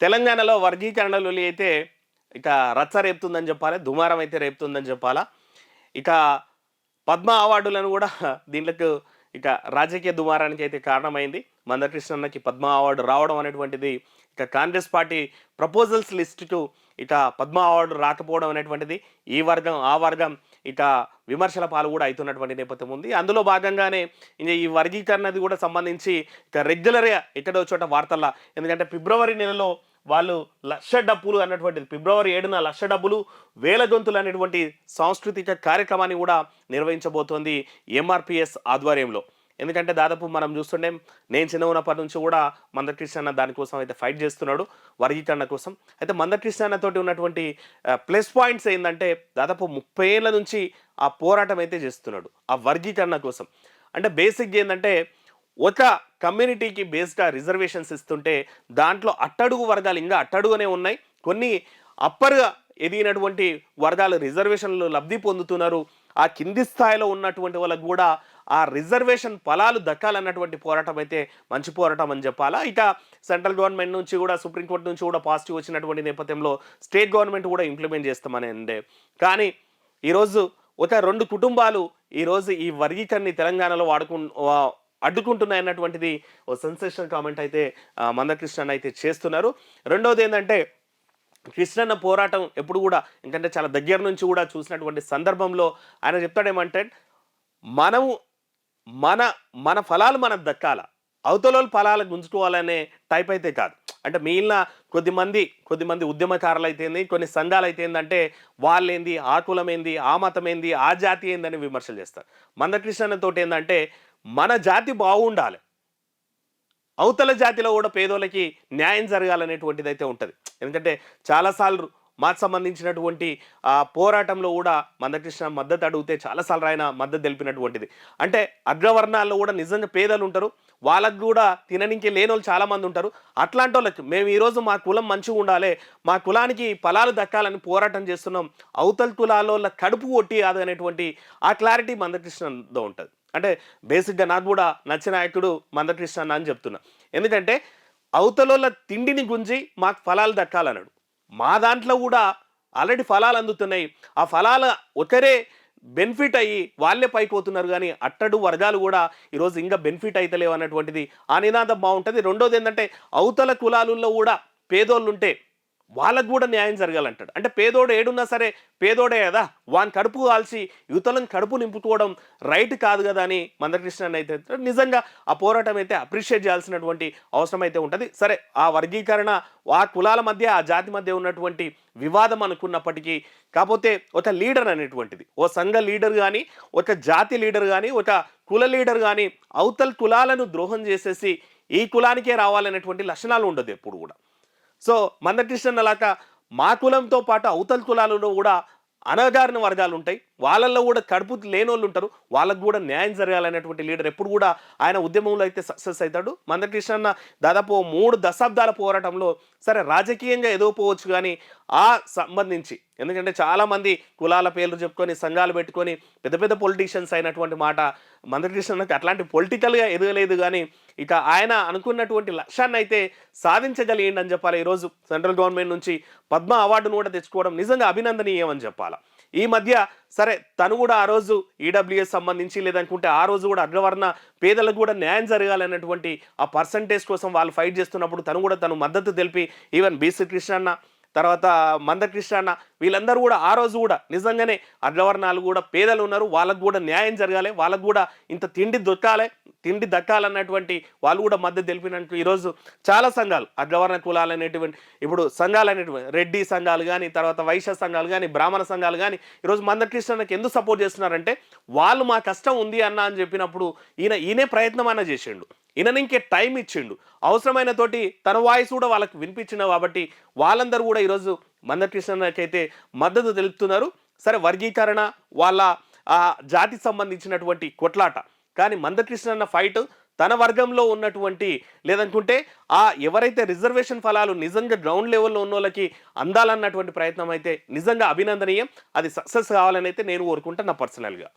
తెలంగాణలో వర్గీకరణలు అయితే ఇక రచ్చ రేపుతుందని చెప్పాలి దుమారం అయితే రేపుతుందని చెప్పాలా? ఇక పద్మ అవార్డులను కూడా దీంట్లో ఇక రాజకీయ దుమారానికి అయితే కారణమైంది. మందకృష్ణన్నకి పద్మ అవార్డు రావడం అనేటువంటిది ఇక కాంగ్రెస్ పార్టీ ప్రపోజల్స్ లిస్టుకు ఇక పద్మ అవార్డు రాకపోవడం అనేటువంటిది ఈ వర్గం ఆ వర్గం ఇక విమర్శల పాలు కూడా అవుతున్నటువంటి నేపథ్యం ఉంది. అందులో భాగంగానే ఇంకా ఈ వర్గీకరణది కూడా సంబంధించి ఇక రెగ్యులర్గా ఎక్కడో చోట వార్తల్లో ఎందుకంటే ఫిబ్రవరి నెలలో వాళ్ళు లక్ష డబ్బులు అన్నటువంటిది ఫిబ్రవరి ఏడున లక్ష డబ్బులు వేల గొంతులు అనేటువంటి సాంస్కృతిక కార్యక్రమాన్ని కూడా నిర్వహించబోతోంది ఎంఆర్పిఎస్ ఆధ్వర్యంలో. ఎందుకంటే దాదాపు మనం చూస్తుండే నేను చిన్న ఉన్నప్పటి నుంచి కూడా మందకృష్ణ అన్న దానికోసం అయితే ఫైట్ చేస్తున్నాడు వర్గీకరణ కోసం. అయితే మందకృష్ణ అన్న ఉన్నటువంటి ప్లస్ పాయింట్స్ ఏంటంటే దాదాపు ముప్పై ఏళ్ళ నుంచి ఆ పోరాటం అయితే చేస్తున్నాడు ఆ వర్గీకరణ కోసం. అంటే బేసిక్ ఏంటంటే ఒక కమ్యూనిటీకి బేస్డ్గా రిజర్వేషన్స్ ఇస్తుంటే దాంట్లో అట్టడుగు వర్గాలు ఇంకా అట్టడుగునే ఉన్నాయి. కొన్ని అప్పర్గా ఎదిగినటువంటి వర్గాలు రిజర్వేషన్లు లబ్ధి పొందుతున్నారు. ఆ కింది స్థాయిలో ఉన్నటువంటి వాళ్ళకు కూడా ఆ రిజర్వేషన్ ఫలాలు దక్కాలన్నటువంటి పోరాటం అయితే మంచి పోరాటం అని చెప్పాలా? ఇక సెంట్రల్ గవర్నమెంట్ నుంచి కూడా సుప్రీంకోర్టు నుంచి కూడా పాజిటివ్ వచ్చినటువంటి నేపథ్యంలో స్టేట్ గవర్నమెంట్ కూడా ఇంప్లిమెంట్ చేస్తామని అండే కానీ ఈరోజు ఒక రెండు కుటుంబాలు ఈరోజు ఈ వర్గీకరణని తెలంగాణలో వాడుకు అడ్డుకుంటున్నాయి అన్నటువంటిది ఓ సెన్సేషనల్ కామెంట్ అయితే మందకృష్ణన్ అయితే చేస్తున్నారు. రెండవది ఏంటంటే కృష్ణన్న పోరాటం ఎప్పుడు కూడా ఎందుకంటే చాలా దగ్గర నుంచి కూడా చూసినటువంటి సందర్భంలో ఆయన చెప్తాడేమంటే మనము మన మన ఫలాలు మనకు దక్కాల అవతల ఫలాలు గుంజుకోవాలనే టైప్ అయితే కాదు. అంటే మిగిలిన కొద్దిమంది కొద్దిమంది ఉద్యమకారులు అయితేంది కొన్ని సంఘాలు అయితే ఏంటంటే వాళ్ళేంది ఆ కులమేంది ఏంది ఆ మతం ఏంది ఆ జాతి ఏందని విమర్శలు చేస్తారు. మందకృష్ణతో ఏంటంటే మన జాతి బాగుండాలి. అవతల జాతిలో కూడా పేదోళ్ళకి న్యాయం జరగాలనేటువంటిది అయితే ఉంటుంది. ఎందుకంటే చాలాసార్లు మాకు సంబంధించినటువంటి ఆ పోరాటంలో కూడా మందకృష్ణ మద్దతు అడిగితే చాలాసార్లు ఆయన మద్దతు తెలిపినటువంటిది. అంటే అగ్రవర్ణాల్లో కూడా నిజంగా పేదలు ఉంటారు. వాళ్ళకు కూడా తిననికి లేని వాళ్ళు చాలామంది ఉంటారు. అట్లాంటి వాళ్ళకి మేము ఈరోజు మా కులం మంచిగా ఉండాలి. మా కులానికి ఫలాలు దక్కాలని పోరాటం చేస్తున్నాం. అవతల కులాల కడుపు కొట్టి కాదు అనేటువంటి ఆ క్లారిటీ మందకృష్ణలో ఉంటుంది. అంటే బేసిక్గా నాకు కూడా నచ్చిన నాయకుడు మందకృష్ణ అని చెప్తున్నా. ఎందుకంటే అవతలలో తిండిని గుంజి మాకు ఫలాలు దక్కాలన్నాడు. మా దాంట్లో కూడా ఆల్రెడీ ఫలాలు అందుతున్నాయి. ఆ ఫలాల ఒకరే బెనిఫిట్ అయ్యి వాళ్ళే పైకి పోతున్నారు కానీ అట్టడు వర్గాలు కూడా ఈరోజు ఇంకా బెనిఫిట్ అవుతలేవు అన్నటువంటిది ఆ నినాదం బాగుంటుంది. రెండోది ఏంటంటే అవతల కులాలలో కూడా పేదోళ్ళు ఉంటే వాళ్ళకు కూడా న్యాయం జరగాలంటాడు. అంటే పేదోడు ఏడున్నా సరే పేదోడే కదా వాని కడుపు కాల్చి యువతలను కడుపు నింపుకోవడం రైట్ కాదు కదా అని మందకృష్ణ అయితే నిజంగా ఆ పోరాటం అయితే అప్రిషియేట్ చేయాల్సినటువంటి అవసరం అయితే ఉంటుంది. సరే ఆ వర్గీకరణ ఆ కులాల మధ్య ఆ జాతి మధ్య ఉన్నటువంటి వివాదం అనుకున్నప్పటికీ కాకపోతే ఒక లీడర్ అనేటువంటిది. ఓ సంఘ లీడర్ కానీ ఒక జాతి లీడర్ కానీ ఒక కుల లీడర్ కానీ అవతల కులాలను ద్రోహం చేసేసి ఈ కులానికే రావాలనేటువంటి లక్షణాలు ఉండదు ఎప్పుడు కూడా. సో మందకృష్ణన్ అలాగా మా కులంతో పాటు అవతల కులాలలో కూడా అనగారిన వర్గాలు ఉంటాయి. వాళ్ళల్లో కూడా కడుపు లేని వాళ్ళు ఉంటారు. వాళ్ళకు కూడా న్యాయం జరగాలనేటువంటి లీడర్ ఎప్పుడు కూడా ఆయన ఉద్యమంలో అయితే సక్సెస్ అవుతాడు. మందకృష్ణన్న దాదాపు మూడు దశాబ్దాల పోరాటంలో సరే రాజకీయంగా ఎదవపోవచ్చు కానీ ఆ సంబంధించి ఎందుకంటే చాలామంది కులాల పేర్లు చెప్పుకొని సంఘాలు పెట్టుకొని పెద్ద పెద్ద పొలిటీషియన్స్ అయినటువంటి మాట మందకృష్ణకి అట్లాంటి పొలిటికల్గా ఎదగలేదు కానీ ఇక ఆయన అనుకున్నటువంటి లక్ష్యాన్ని అయితే సాధించగలిగిండి అని చెప్పాలి. ఈరోజు సెంట్రల్ గవర్నమెంట్ నుంచి పద్మ అవార్డును కూడా తెచ్చుకోవడం నిజంగా అభినందనీయం అని చెప్పాలి. ఈ మధ్య సరే తను కూడా ఆ రోజు ఈడబ్ల్యూఎస్ సంబంధించి లేదనుకుంటే ఆ రోజు కూడా అగ్రవర్ణ పేదలకు కూడా న్యాయం జరగాలన్నటువంటి ఆ పర్సంటేజ్ కోసం వాళ్ళు ఫైట్ చేస్తున్నప్పుడు తను కూడా తను మద్దతు తెలిపి ఈవెన్ బీసీ కృష్ణన్న తర్వాత మందకృష్ణ అన్న వీళ్ళందరూ కూడా ఆ రోజు కూడా నిజంగానే అగ్రవర్ణాలు కూడా పేదలు ఉన్నారు. వాళ్ళకు కూడా న్యాయం జరగాలి. వాళ్ళకు కూడా ఇంత తిండి దొక్కాలి తిండి దక్కాలన్నటువంటి వాళ్ళు కూడా మద్దతు తెలిపినట్టు ఈరోజు చాలా సంఘాలు అగ్రవర్ణ కులాలు అనేటువంటి ఇప్పుడు సంఘాలు అనేటువంటి రెడ్డి సంఘాలు కానీ తర్వాత వైశ్య సంఘాలు కానీ బ్రాహ్మణ సంఘాలు కానీ ఈరోజు మందకృష్ణకి ఎందుకు సపోర్ట్ చేస్తున్నారంటే వాళ్ళు మా కష్టం ఉంది అన్న అని చెప్పినప్పుడు ఈయన ఈయనే ప్రయత్నం అన్న చేసిండు. ఈయన ఇంకే టైం ఇచ్చిండు. అవసరమైన తోటి తన వాయిస్ కూడా వాళ్ళకి వినిపించిన కాబట్టి వాళ్ళందరూ కూడా ఈరోజు మందకృష్ణకైతే మద్దతు తెలుపుతున్నారు. సరే వర్గీకరణ వాళ్ళ జాతి జాతికి సంబంధించినటువంటి కొట్లాట. కానీ మందకృష్ణ ఫైట్ తన వర్గంలో ఉన్నటువంటి లేదనుకుంటే ఆ ఎవరైతే రిజర్వేషన్ ఫలాలు నిజంగా గ్రౌండ్ లెవెల్లో ఉన్న వాళ్ళకి అందాలన్నటువంటి ప్రయత్నం అయితే నిజంగా అభినందనీయం. అది సక్సెస్ కావాలని అయితే నేను కోరుకుంటా నా పర్సనల్గా